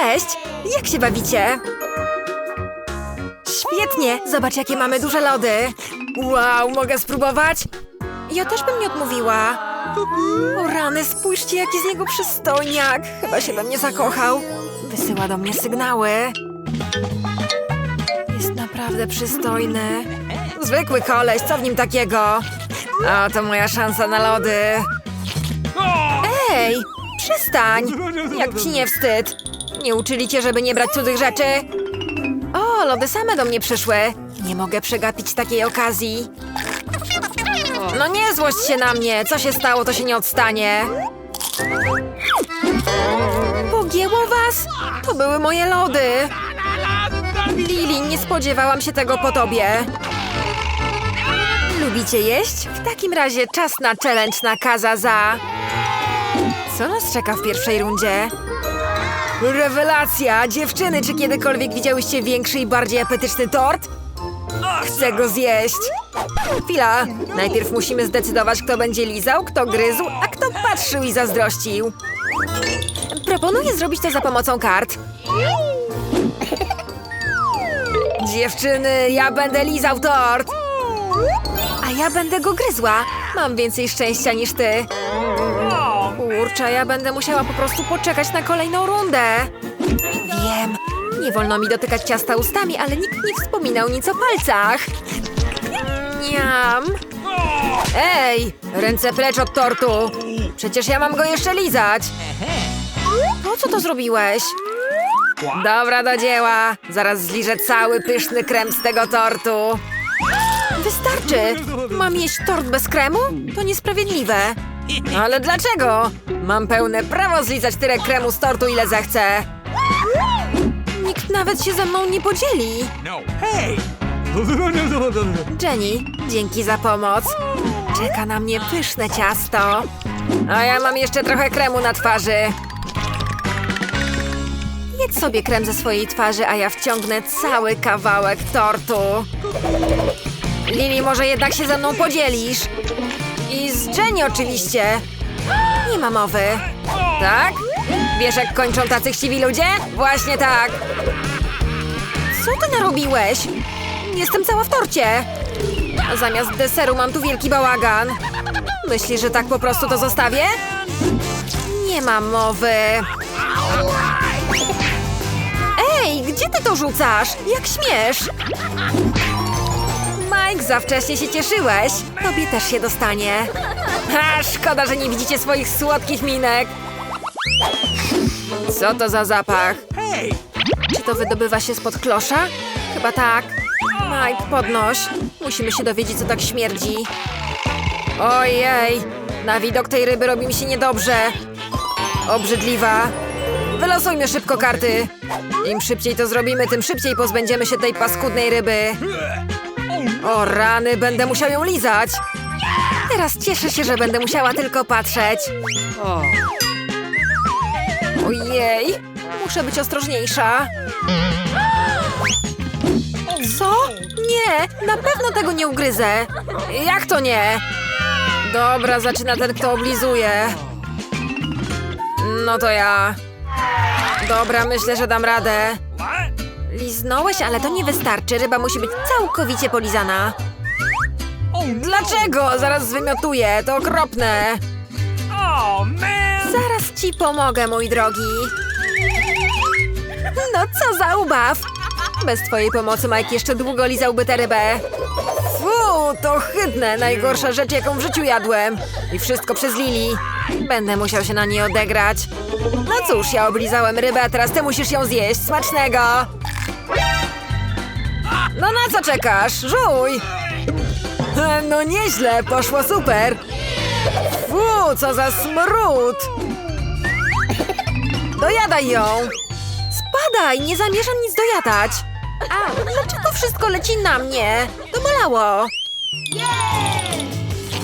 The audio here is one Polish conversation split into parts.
Cześć! Jak się bawicie? Świetnie! Zobacz, jakie mamy duże lody! Wow, mogę spróbować? Ja też bym nie odmówiła. O rany, spójrzcie, jaki z niego przystojniak! Chyba się we mnie zakochał. Wysyła do mnie sygnały. Jest naprawdę przystojny. Zwykły koleś, co w nim takiego? O, to moja szansa na lody. Ej, przestań! Jak ci nie wstyd? Nie uczyli cię, żeby nie brać cudzych rzeczy? O, lody same do mnie przyszły. Nie mogę przegapić takiej okazji. No nie złość się na mnie. Co się stało, to się nie odstanie. Pogięło was? To były moje lody. Lili, nie spodziewałam się tego po tobie. Lubicie jeść? W takim razie czas na challenge na Kazaza. Co nas czeka w pierwszej rundzie? Rewelacja! Dziewczyny, czy kiedykolwiek widziałyście większy i bardziej apetyczny tort? Chcę go zjeść! Chwila! Najpierw musimy zdecydować, kto będzie lizał, kto gryzł, a kto patrzył i zazdrościł. Proponuję zrobić to za pomocą kart. Dziewczyny, ja będę lizał tort! A ja będę go gryzła. Mam więcej szczęścia niż ty. Kurczę, ja będę musiała po prostu poczekać na kolejną rundę. Wiem, nie wolno mi dotykać ciasta ustami, ale nikt nie wspominał nic o palcach. Niam. Ej, ręce precz od tortu. Przecież ja mam go jeszcze lizać. Po co to zrobiłeś? Dobra, do dzieła. Zaraz zliżę cały pyszny krem z tego tortu. Wystarczy! Mam jeść tort bez kremu? To niesprawiedliwe. Ale dlaczego? Mam pełne prawo zlizać tyle kremu z tortu, ile zechcę. Nikt nawet się ze mną nie podzieli. No. Jenny, dzięki za pomoc. Czeka na mnie pyszne ciasto. A ja mam jeszcze trochę kremu na twarzy. Jedz sobie krem ze swojej twarzy, a ja wciągnę cały kawałek tortu. Lili, może jednak się ze mną podzielisz? I z Jenny oczywiście. Nie ma mowy. Tak? Wiesz, jak kończą tacy chciwi ludzie? Właśnie tak. Co ty narobiłeś? Jestem cała w torcie. A zamiast deseru mam tu wielki bałagan. Myślisz, że tak po prostu to zostawię? Nie ma mowy. Ej, gdzie ty to rzucasz? Jak śmiesz? Mike, za wcześnie się cieszyłeś. Tobie też się dostanie. Ha, szkoda, że nie widzicie swoich słodkich minek. Co to za zapach? Czy to wydobywa się spod klosza? Chyba tak. Mike, podnoś. Musimy się dowiedzieć, co tak śmierdzi. Ojej, na widok tej ryby robi mi się niedobrze. Obrzydliwa. Wylosujmy szybko karty. Im szybciej to zrobimy, tym szybciej pozbędziemy się tej paskudnej ryby. O rany, będę musiał ją lizać. Teraz cieszę się, że będę musiała tylko patrzeć. Ojej, muszę być ostrożniejsza. Co? Nie, na pewno tego nie ugryzę. Jak to nie? Dobra, zaczyna ten, kto oblizuje. No to ja. Dobra, myślę, że dam radę. Liznąłeś, ale to nie wystarczy. Ryba musi być całkowicie polizana. Dlaczego? Zaraz zwymiotuję. To okropne. Oh, man! Zaraz ci pomogę, mój drogi. No co za ubaw! Bez twojej pomocy Mike jeszcze długo lizałby tę rybę. Fu, to chydne, najgorsza rzecz, jaką w życiu jadłem. I wszystko przez Lili. Będę musiał się na niej odegrać. No cóż, ja oblizałem rybę, a teraz ty musisz ją zjeść. Smacznego! No na co czekasz? Żuj! No nieźle, poszło super. Fu, co za smród! Dojadaj ją! Spadaj, nie zamierzam nic dojadać. A, dlaczego wszystko leci na mnie? To bolało.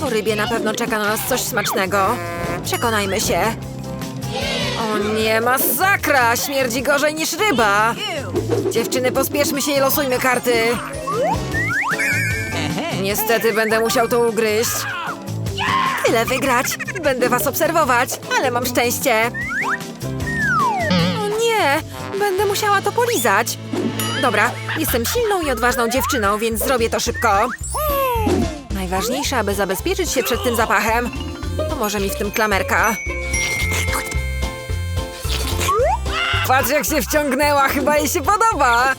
Po rybie na pewno czeka na nas coś smacznego. Przekonajmy się. O nie, masakra! Śmierdzi gorzej niż ryba! Dziewczyny, pospieszmy się i losujmy karty. Niestety będę musiał to ugryźć. Tyle wygrać. Będę was obserwować, ale mam szczęście. O nie, Będę musiała to polizać. Dobra, jestem silną i odważną dziewczyną, więc zrobię to szybko. Najważniejsze, aby zabezpieczyć się przed tym zapachem. Pomoże mi w tym klamerka. Patrz jak się wciągnęła, chyba jej się podoba.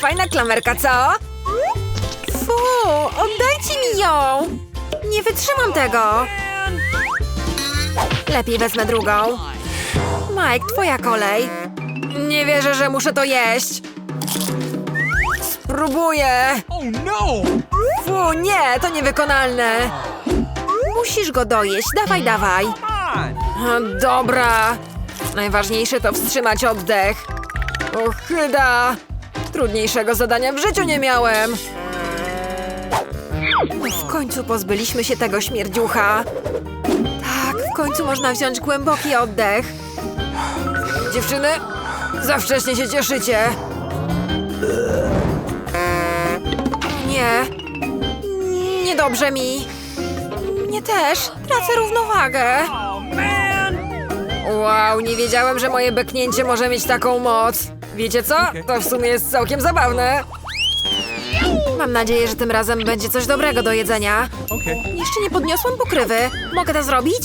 Fajna klamerka, co? Fu, oddajcie mi ją! Nie wytrzymam tego. Lepiej wezmę drugą. Mike, twoja kolej. Nie wierzę, że muszę to jeść. Spróbuję. Oh no! Fu, nie, to niewykonalne. Musisz go dojeść, dawaj, dawaj. Dobra. Najważniejsze to wstrzymać oddech. Ochyda. Trudniejszego zadania w życiu nie miałem. W końcu pozbyliśmy się tego śmierdziucha. Tak, w końcu można wziąć głęboki oddech. Dziewczyny, za wcześnie się cieszycie. Nie. Niedobrze mi. Mnie też. Tracę równowagę. Wow, nie wiedziałem, że moje beknięcie może mieć taką moc. Wiecie co? To w sumie jest całkiem zabawne. Mam nadzieję, że tym razem będzie coś dobrego do jedzenia. Jeszcze nie podniosłam pokrywy. Mogę to zrobić?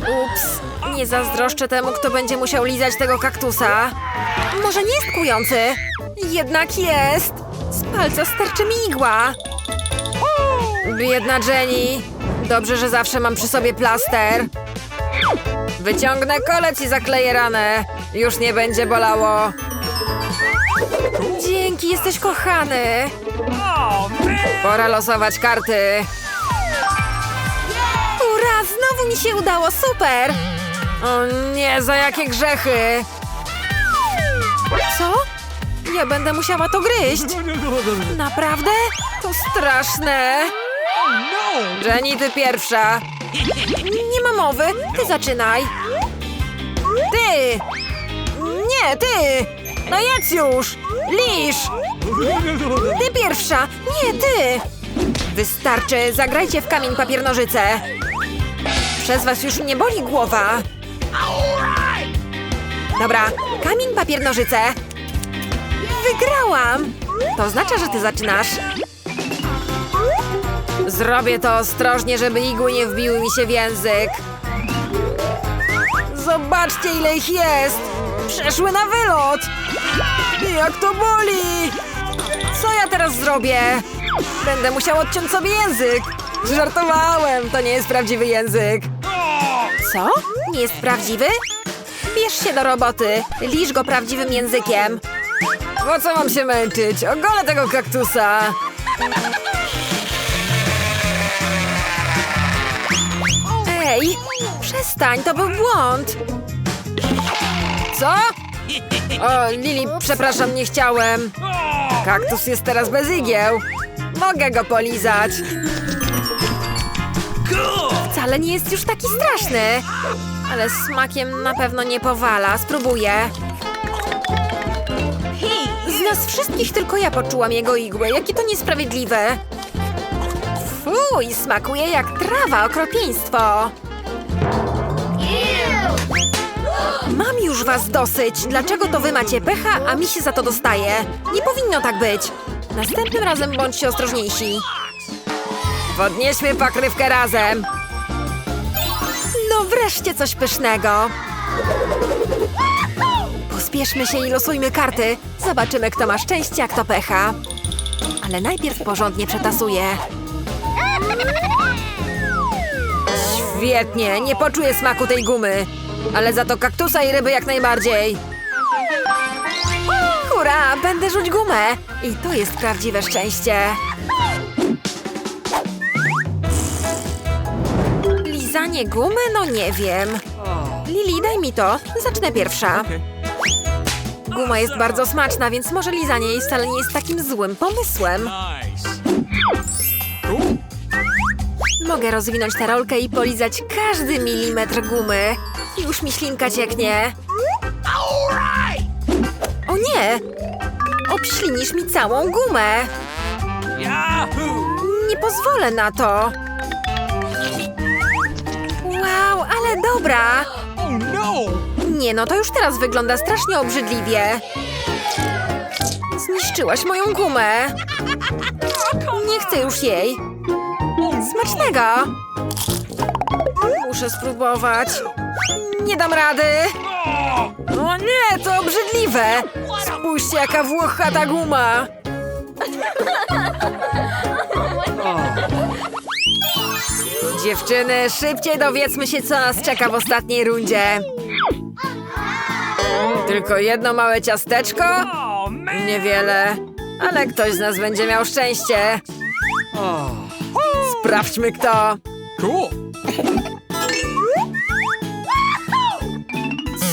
Ups. Nie zazdroszczę temu, kto będzie musiał lizać tego kaktusa. Może nie jest kujący. Jednak jest. Z palca sterczy mi igła. Biedna Jenny. Dobrze, że zawsze mam przy sobie plaster. Wyciągnę kolec i zakleję ranę. Już nie będzie bolało. Dzięki, jesteś kochany. Pora losować karty. Ura, znowu mi się udało, super! O nie, za jakie grzechy! Co? Ja będę musiała to gryźć. Naprawdę? To straszne. Jenny, ty pierwsza. Nie ma mowy, ty zaczynaj. Ty! Nie, ty! No jedz już! Lisz! Ty pierwsza! Nie, ty! Wystarczy, zagrajcie w kamień papier nożyce. Przez was już nie boli głowa. Dobra, kamień papier nożyce. Wygrałam! To oznacza, że ty zaczynasz. Zrobię to ostrożnie, żeby igły nie wbiły mi się w język. Zobaczcie, ile ich jest! Przeszły na wylot! Jak to boli! Co ja teraz zrobię? Będę musiał odciąć sobie język. Żartowałem, to nie jest prawdziwy język. Co? Nie jest prawdziwy? Bierz się do roboty. Lisz go prawdziwym językiem. Po co mam się męczyć? Ogolę tego kaktusa. Ej, przestań, to był błąd. Co? O, Lili, przepraszam, nie chciałem. Kaktus jest teraz bez igieł. Mogę go polizać. Wcale nie jest już taki straszny. Ale smakiem na pewno nie powala. Spróbuję. Z nas wszystkich tylko ja poczułam jego igłę. Jakie to niesprawiedliwe. Fuj, smakuje jak trawa, okropieństwo. Mam już was dosyć. Dlaczego to wy macie pecha, a mi się za to dostaje? Nie powinno tak być. Następnym razem bądźcie ostrożniejsi. Podnieśmy pokrywkę razem. No wreszcie coś pysznego. Pospieszmy się i losujmy karty. Zobaczymy, kto ma szczęście, a kto pecha. Ale najpierw porządnie przetasuję. Świetnie, nie poczuję smaku tej gumy. Ale za to kaktusa i ryby jak najbardziej. Hurra, będę rzuć gumę. I to jest prawdziwe szczęście. Lizanie gumy? No nie wiem. Lili, daj mi to. Zacznę pierwsza. Guma jest bardzo smaczna, więc może lizanie jej wcale nie jest takim złym pomysłem. Mogę rozwinąć tę rolkę i polizać każdy milimetr gumy. Już mi ślinka cieknie. O nie! Obślinisz mi całą gumę. Nie pozwolę na to. Wow, ale dobra. Nie no, to już teraz wygląda strasznie obrzydliwie. Zniszczyłaś moją gumę. Nie chcę już jej. Smacznego. Muszę spróbować. Nie dam rady. O nie, to obrzydliwe. Spójrzcie, jaka włochata guma. Dziewczyny, szybciej dowiedzmy się, co nas czeka w ostatniej rundzie. Tylko jedno małe ciasteczko? Niewiele, ale ktoś z nas będzie miał szczęście. Sprawdźmy kto. Cool.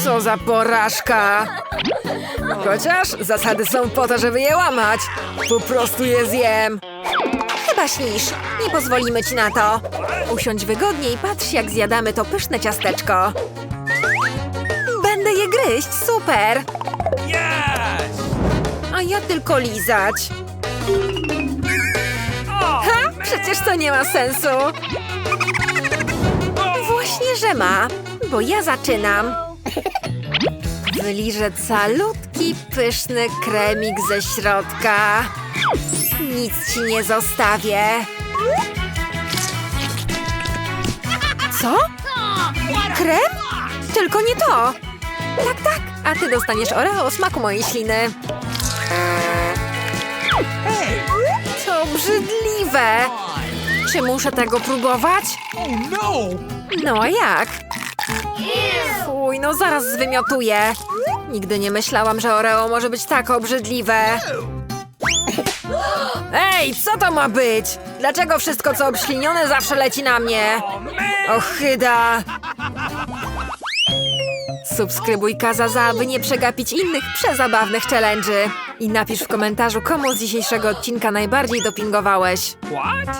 Co za porażka. Chociaż zasady są po to, żeby je łamać. Po prostu je zjem. Chyba śnisz. Nie pozwolimy ci na to. Usiądź wygodnie i patrz, jak zjadamy to pyszne ciasteczko. Będę je gryźć, super. Yes. A ja tylko lizać. Przecież to nie ma sensu. Właśnie, że ma, bo ja zaczynam. Wyliżę calutki, pyszny kremik ze środka. Nic ci nie zostawię. Co? Krem? Tylko nie to. Tak, tak, a ty dostaniesz oreo o smaku mojej śliny. To obrzydliwe. Czy muszę tego próbować? Oh no. No a jak? Fuj, no zaraz zwymiotuję. Nigdy nie myślałam, że Oreo może być tak obrzydliwe. Ej, co to ma być? Dlaczego wszystko, co obślinione, zawsze leci na mnie? Ochyda! Subskrybuj Kazaza, aby nie przegapić innych przezabawnych challenge'y. I napisz w komentarzu, komu z dzisiejszego odcinka najbardziej dopingowałeś. What?